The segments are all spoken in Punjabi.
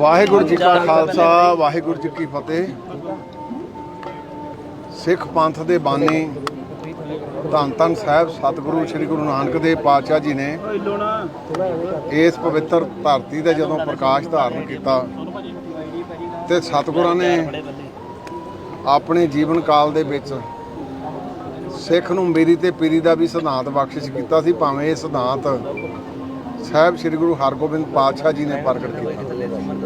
ਵਾਹਿਗੁਰੂ ਜੀ ਕਾ ਖਾਲਸਾ, ਵਾਹਿਗੁਰੂ ਜੀ ਕੀ ਫਤਿਹ। ਸਿੱਖ ਪੰਥ ਦੇ ਬਾਨੀ ਧੰਨ ਧੰਨ ਸਾਹਿਬ, ਸਤਿਗੁਰੂ ਸ੍ਰੀ ਗੁਰੂ ਨਾਨਕ ਦੇਵ ਪਾਤਸ਼ਾਹ ਜੀ ਨੇ ਇਸ ਪਵਿੱਤਰ ਧਰਤੀ ਦਾ ਜਦੋਂ ਪ੍ਰਕਾਸ਼ ਧਾਰਨ ਕੀਤਾ ਤੇ ਸਤਿਗੁਰਾਂ ਨੇ ਆਪਣੇ ਜੀਵਨ ਕਾਲ ਦੇ ਵਿੱਚ ਸਿੱਖ ਨੂੰ ਮੇਰੀ ਤੇ ਪੀਰੀ ਦਾ ਵੀ ਸਿਧਾਂਤ ਬਖਸ਼ਿਸ਼ ਕੀਤਾ ਸੀ, ਭਾਵੇਂ ਇਹ ਸਿਧਾਂਤ ਸਾਹਿਬ ਸ੍ਰੀ ਗੁਰੂ ਹਰਗੋਬਿੰਦ ਪਾਤਸ਼ਾਹ ਜੀ ਨੇ ਪ੍ਰਗਟ ਕੀਤਾ।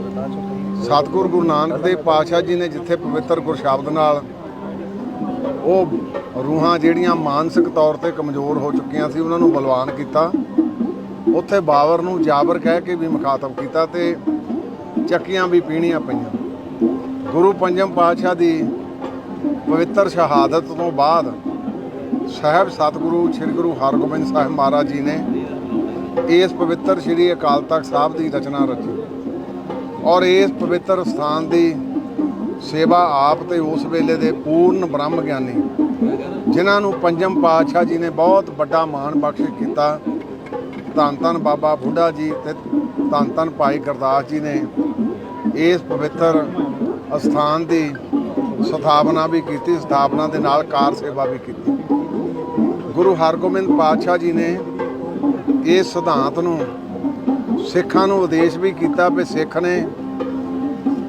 ਸਤਿਗੁਰੂ ਗੁਰੂ ਨਾਨਕ ਦੇਵ ਪਾਤਸ਼ਾਹ ਜੀ ਨੇ ਜਿੱਥੇ ਪਵਿੱਤਰ ਗੁਰਸ਼ਬਦ ਨਾਲ ਉਹ ਰੂਹਾਂ ਜਿਹੜੀਆਂ ਮਾਨਸਿਕ ਤੌਰ ਤੇ ਕਮਜ਼ੋਰ ਹੋ ਚੁੱਕੀਆਂ ਸੀ, ਉਹਨਾਂ ਨੂੰ ਬਲਵਾਨ ਕੀਤਾ। ਉੱਥੇ ਬਾਬਰ ਨੂੰ ਜਾਬਰ ਕਹਿ ਕੇ ਵੀ ਮੁਖਾਤਬ ਕੀਤਾ ਤੇ ਚੱਕੀਆਂ ਵੀ ਪੀਣੀਆਂ ਪਈਆਂ। ਗੁਰੂ ਪੰਜਮ ਪਾਤਸ਼ਾਹ ਦੀ ਪਵਿੱਤਰ ਸ਼ਹਾਦਤ ਤੋਂ ਬਾਅਦ ਸਾਹਿਬ ਸਤਿਗੁਰੂ ਸ੍ਰੀ ਗੁਰੂ ਹਰਗੋਬਿੰਦ ਸਾਹਿਬ ਮਹਾਰਾਜ ਜੀ ਨੇ ਇਸ ਪਵਿੱਤਰ ਸ੍ਰੀ ਅਕਾਲ ਤਖਤ ਸਾਹਿਬ ਦੀ ਰਚਨਾ ਰਚੀ। ਔਰ ਇਸ ਪਵਿੱਤਰ ਸਥਾਨ ਦੀ ਸੇਵਾ ਆਪ ਤੇ ਉਸ ਵੇਲੇ ਦੇ ਪੂਰਨ ਬ੍ਰਹਮ ਗਿਆਨੀ, ਜਿਨ੍ਹਾਂ ਨੂੰ ਪੰਜਮ ਪਾਤਸ਼ਾਹ ਜੀ ਨੇ ਬਹੁਤ ਵੱਡਾ ਮਾਣ ਬਖਸ਼ ਕੀਤਾ, ਧੰਨ ਧੰਨ ਬਾਬਾ ਬੁੱਢਾ ਜੀ ਤੇ ਧੰਨ ਧੰਨ ਭਾਈ ਗੁਰਦਾਸ ਜੀ ਨੇ ਇਸ ਪਵਿੱਤਰ ਅਸਥਾਨ ਦੀ ਸਥਾਪਨਾ ਵੀ ਕੀਤੀ, ਸਥਾਪਨਾ ਦੇ ਨਾਲ ਕਾਰ ਸੇਵਾ ਵੀ ਕੀਤੀ। ਗੁਰੂ ਹਰਗੋਬਿੰਦ ਪਾਤਸ਼ਾਹ ਜੀ ਨੇ ਇਸ ਸਿਧਾਂਤ ਨੂੰ, ਸਿੱਖਾਂ ਨੂੰ ਉਪਦੇਸ਼ ਵੀ ਕੀਤਾ ਵੀ ਸਿੱਖ ਨੇ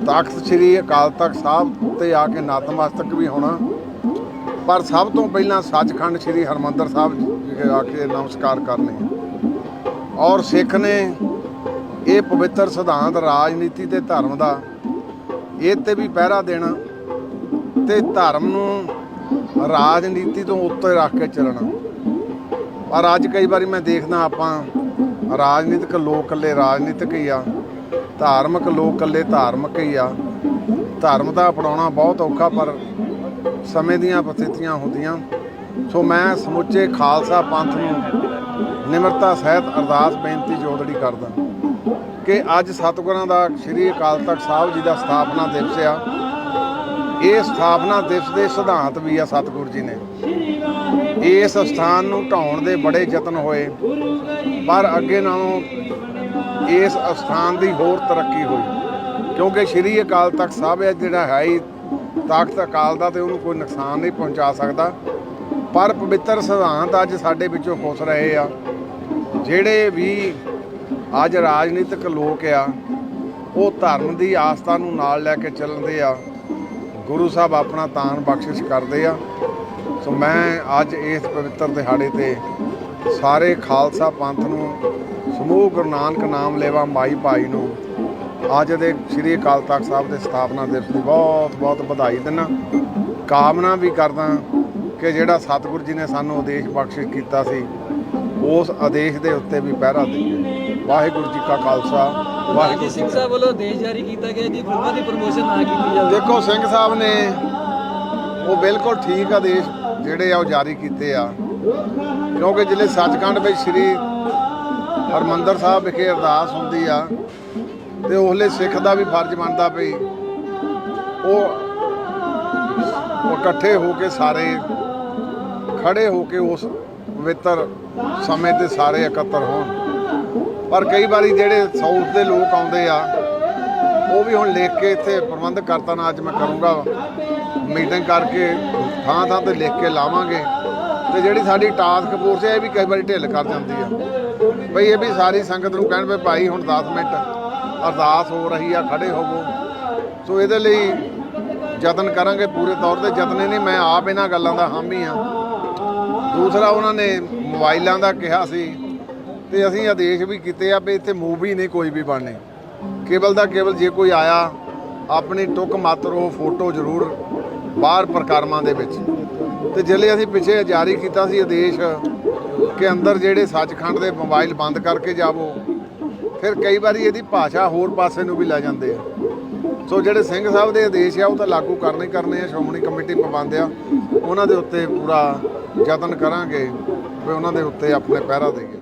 ਤਖਤ ਸ੍ਰੀ ਅਕਾਲ ਤਖਤ ਸਾਹਿਬ ਤੇ ਆ ਕੇ ਨਤਮਸਤਕ ਵੀ ਹੋਣਾ। ਪਰ ਸਭ ਤੋਂ ਪਹਿਲਾਂ ਸੱਚਖੰਡ ਸ੍ਰੀ ਹਰਮੰਦਰ ਸਾਹਿਬ ਆ ਕੇ ਨਮਸਕਾਰ ਕਰਨੇ ਔਰ ਸਿੱਖ ਨੇ ਇਹ ਪਵਿੱਤਰ ਸਿਧਾਂਤ ਰਾਜਨੀਤੀ ਤੇ ਧਰਮ ਦਾ ਇਹ ਤੇ ਵੀ ਪਹਿਰਾ ਦੇਣਾ ਤੇ ਧਰਮ ਨੂੰ ਰਾਜਨੀਤੀ ਤੋਂ ਉੱਤੇ ਰੱਖ ਕੇ ਚੱਲਣਾ। ਪਰ ਅੱਜ ਕਈ ਵਾਰੀ ਮੈਂ ਦੇਖਦਾ ਆਪਾਂ ਰਾਜਨੀਤਿਕ ਲੋਕ ਇਕੱਲੇ ਰਾਜਨੀਤਿਕ ਹੀ ਆ। ਧਾਰਮਿਕ ਲੋਕ ਇਕੱਲੇ ਧਾਰਮਿਕ ਹੀ ਆ। ਧਰਮ ਦਾ ਅਪਣਾਉਣਾ ਬਹੁਤ ਔਖਾ, ਪਰ ਸਮੇਂ ਦੀਆਂ ਪਰਿਸਥਿਤੀਆਂ ਹੁੰਦੀਆਂ। ਸੋ ਮੈਂ ਸਮੁੱਚੇ ਖਾਲਸਾ ਪੰਥ ਨੂੰ ਨਿਮਰਤਾ ਸਹਿਤ ਅਰਦਾਸ, ਬੇਨਤੀ ਜੋਦੜੀ ਕਰਦਾ ਕਿ ਅੱਜ ਸਤਿਗੁਰਾਂ ਦਾ ਸ੍ਰੀ ਅਕਾਲ ਤਖਤ ਸਾਹਿਬ ਜੀ ਦਾ ਸਥਾਪਨਾ ਦਿਵਸ ਆ। ਇਹ ਸਥਾਪਨਾ ਦਿਵਸ ਦੇ ਸਿਧਾਂਤ ਵੀ ਆ ਸਤਿਗੁਰ ਜੀ ਨੇ। ਇਸ ਸਥਾਨ ਨੂੰ ਢਾਉਣ ਦੇ ਬੜੇ ਯਤਨ ਹੋਏ। ਪਰ ਅੱਗੇ ਨਾਲੋਂ ਇਸ ਅਸਥਾਨ ਦੀ ਹੋਰ ਤਰੱਕੀ ਹੋਈ। ਕਿਉਂਕਿ ਸ੍ਰੀ ਅਕਾਲ ਤਖਤ ਸਾਹਿਬ ਹੈ, ਜਿਹੜਾ ਹੈ ਹੀ ਤਾਕਤ ਅਕਾਲ ਦਾ ਤੇ ਉਹਨੂੰ ਕੋਈ ਨੁਕਸਾਨ ਨਹੀਂ ਪਹੁੰਚਾ ਸਕਦਾ। ਪਰ ਪਵਿੱਤਰ ਸਿਧਾਂਤ ਅੱਜ ਸਾਡੇ ਵਿੱਚੋਂ ਖੁੱਸ ਰਹੇ ਆ। ਜਿਹੜੇ ਵੀ ਅੱਜ ਰਾਜਨੀਤਿਕ ਲੋਕ ਆ, ਉਹ ਧਰਮ ਦੀ ਆਸਥਾ ਨੂੰ ਨਾਲ ਲੈ ਕੇ ਚੱਲਦੇ ਆ। ਗੁਰੂ ਸਾਹਿਬ ਆਪਣਾ ਤਾਨ ਬਖਸ਼ਿਸ਼ ਕਰਦੇ ਆ। ਸੋ ਮੈਂ ਅੱਜ ਇਸ ਪਵਿੱਤਰ ਦਿਹਾੜੇ ਤੇ ਸਾਰੇ ਖਾਲਸਾ ਪੰਥ ਨੂੰ ਸਮੂਹ ਗੁਰੂ ਨਾਨਕ ਨਾਮ ਲੈਵਾ ਮਾਈ ਭਾਈ ਨੂੰ ਅੱਜ ਦੇ ਸ੍ਰੀ ਅਕਾਲ ਤਖਤ ਸਾਹਿਬ ਦੇ ਸਥਾਪਨਾ ਦਿਵਸ ਦੀ ਬਹੁਤ ਬਹੁਤ ਵਧਾਈ ਦਿੰਦਾ ਕਾਮਨਾ ਵੀ ਕਰਦਾ ਕਿ ਜਿਹੜਾ ਸਤਿਗੁਰੂ ਜੀ ਨੇ ਸਾਨੂੰ ਆਦੇਸ਼ ਬਖਸ਼ਿਸ਼ ਕੀਤਾ ਸੀ ਉਸ ਆਦੇਸ਼ ਦੇ ਉੱਤੇ ਵੀ ਪਹਿਰਾ ਦਈਏ। ਵਾਹਿਗੁਰੂ ਜੀ ਕਾ ਖਾਲਸਾ ਵਾਹਿਗੁਰੂ ਸਿੰਘ ਸਾਹਿਬ ਵੱਲੋਂ ਆਦੇਸ਼ ਜਾਰੀ ਕੀਤਾ ਗਿਆ ਜੀ ਫਿਲਮਾਂ ਦੀ ਪ੍ਰਮੋਸ਼ਨ ਨਾ ਕੀਤੀ ਜਾਵੇ। ਦੇਖੋ ਸਿੰਘ ਸਾਹਿਬ ਨੇ ਉਹ ਬਿਲਕੁਲ ਠੀਕ ਆਦੇਸ਼ ਜਿਹੜੇ ਆ ਉਹ ਜਾਰੀ ਕੀਤੇ ਆ। ਕਿਉਂਕਿ ਜ਼ਿਲ੍ਹੇ ਸੱਚਖੰਡ ਵਿੱਚ ਸ੍ਰੀ ਹਰਮੰਦਰ ਸਾਹਿਬ ਵਿਖੇ ਅਰਦਾਸ ਹੁੰਦੀ ਆ ਤੇ ਉਹਲੇ ਸਿੱਖ ਦਾ ਵੀ ਫਰਜ਼ ਬਣਦਾ ਪਈ ਉਹ ਇਕੱਠੇ ਹੋ ਕੇ ਸਾਰੇ ਖੜੇ ਹੋ ਕੇ ਉਸ ਪਵਿੱਤਰ ਸਮੇਂ ਤੇ ਸਾਰੇ ਇਕੱਤਰ ਹੋਣ। ਪਰ ਕਈ ਵਾਰੀ ਜਿਹੜੇ ਸਾਊਥ ਦੇ ਲੋਕ ਆਉਂਦੇ ਆ, ਉਹ ਵੀ ਹੁਣ ਲਿਖ ਕੇ ਇੱਥੇ ਪ੍ਰਬੰਧ ਕਰਤਾ ਨਾ, ਅੱਜ ਮੈਂ ਕਰੂੰਗਾ ਮੀਟਿੰਗ ਕਰਕੇ ਥਾਂ ਥਾਂ ਤੇ ਲਿਖ ਕੇ ਲਾਵਾਂਗੇ। ਤੇ ਜਿਹੜੀ ਸਾਡੀ ਟਾਸਕ ਫੋਰਸ ਹੈ ਇਹ ਵੀ ਕਈ ਵਾਰੀ ਢਿੱਲ ਕਰ ਜਾਂਦੀ ਆ। ਬਈ ਇਹ ਵੀ ਸਾਰੀ ਸੰਗਤ ਨੂੰ ਕਹਿਣ ਵੀ ਭਾਈ ਹੁਣ 10 ਮਿੰਟ ਅਰਦਾਸ ਹੋ ਰਹੀ ਆ, ਖੜੇ ਹੋਵੋ। ਸੋ ਇਹਦੇ ਲਈ ਯਤਨ ਕਰਾਂਗੇ ਪੂਰੇ ਤੌਰ ਤੇ। ਯਤਨੇ ਨਹੀਂ, ਮੈਂ ਆਪ ਇਹਨਾਂ ਗੱਲਾਂ ਦਾ ਹਾਮੀ ਆ। ਦੂਸਰਾ ਉਹਨਾਂ ਨੇ ਮੋਬਾਈਲਾਂ ਦਾ ਕਿਹਾ ਸੀ ਤੇ ਅਸੀਂ ਆਦੇਸ਼ ਵੀ ਕੀਤੇ ਆ ਵੀ ਇੱਥੇ ਮੂਵੀ ਨਹੀਂ ਕੋਈ ਵੀ ਬਣਨੀ। ਕੇਵਲ ਦਾ ਕੇਵਲ ਜੇ ਕੋਈ ਆਇਆ, ਆਪਣੀ ਟੁੱਕ ਮਾਤਰ ਉਹ ਫੋਟੋ ਜ਼ਰੂਰ ਬਾਹਰ ਪ੍ਰਕਰਮਾਂ ਦੇ ਵਿੱਚ। ਤੇ ਜਿਹੜੇ ਅਸੀਂ ਪਿੱਛੇ ਜਾਰੀ ਕੀਤਾ ਸੀ ਆਦੇਸ਼ ਕਿ ਅੰਦਰ ਜਿਹੜੇ ਸੱਚਖੰਡ ਦੇ ਮੋਬਾਈਲ ਬੰਦ ਕਰਕੇ ਜਾਵੋ। ਫਿਰ ਕਈ ਵਾਰੀ ਇਹਦੀ ਭਾਸ਼ਾ ਹੋਰ ਪਾਸੇ ਨੂੰ ਵੀ ਲੈ ਜਾਂਦੇ ਆ। ਸੋ ਜਿਹੜੇ ਸਿੰਘ ਸਾਹਿਬ ਦੇ ਆਦੇਸ਼ ਆ, ਉਹ ਤਾਂ ਲਾਗੂ ਕਰਨੇ ਕਰਨੇ ਆ, ਸ਼੍ਰੋਮਣੀ ਕਮੇਟੀ ਪਾਬੰਦ ਆ। ਉਹਨਾਂ ਦੇ ਉੱਤੇ ਪੂਰਾ ਯਤਨ ਕਰਾਂਗੇ ਵੀ ਉਹਨਾਂ ਦੇ ਉੱਤੇ ਆਪਣੇ ਪਹਿਰਾ ਦੇਈਏ।